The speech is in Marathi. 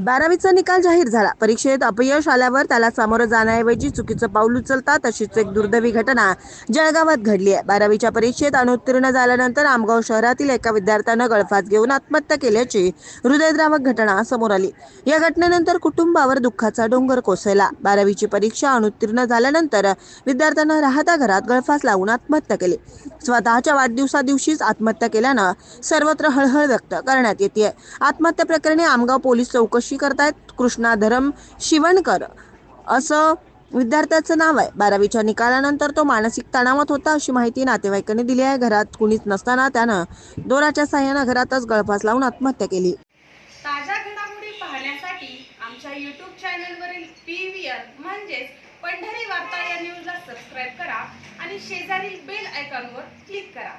बारावीचा निकाल जाहीर झाला. परीक्षेत अपयश आल्यावर त्याला सामोरं जाण्याऐवजी चुकीचं पाऊल उचलता तशीच एक दुर्दैवी घटना जळगावात घडली आहे. बारावीच्या परीक्षेत अनुत्तीर्ण झाल्यानंतर आमगाव शहरातील एका विद्यार्थ्यानं गळफास घेऊन आत्महत्या केल्याची हृदयद्रावक घटना समोर आली. या घटनेनंतर कुटुंबावर दुःखाचा डोंगर कोसळला. बारावीची परीक्षा अनुत्तीर्ण झाल्यानंतर विद्यार्थ्यानं राहता घरात गळफास लावून आत्महत्या केली. स्वतःच्या वाढदिवसा दिवशीच आत्महत्या केल्यानं सर्वत्र हळहळ व्यक्त करण्यात येते आत्महत्या प्रकरणी आमगाव पोलीस चौकशी साक्षी करतायत कृष्णा धरम शिवणकर. असं विद्यार्थ्याचं नाव आहे. बारावीच्या निकालानंतर तो मानसिक तणावात होता अशी माहिती नातेवाईकांनी दिली आहे. घरात कुणीच नसताना त्यानं दोराच्या सहाय्यानं घरातच गळफास लावून आत्महत्या केली. ताज्या घडामोडी पाहण्यासाठी आमच्या यूट्यूब चॅनलवरील पी व्ही आर म्हणजेच पंढरी वार्ता या न्यूजला सबस्क्राईब करा आणि शेजारील बेल आयकॉनवर क्लिक करा.